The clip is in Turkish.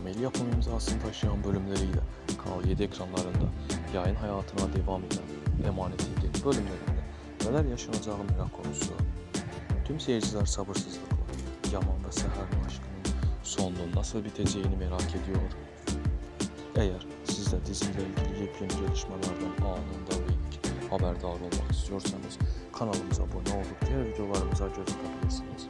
Karameli yapım imzasını taşıyan bölümleriyle Kanal 7 ekranlarında yayın hayatına devam eden Emanet ilgili bölümlerinde neler yaşanacağı merak konusu. Tüm seyirciler sabırsızlıkla Yaman ve Seher'in aşkının sonunun nasıl biteceğini merak ediyor. Eğer siz de diziyle ilgili yepyeni gelişmelerden anında ve ilk haberdar olmak istiyorsanız kanalımıza abone olup diğer videolarımıza göz atabilirsiniz.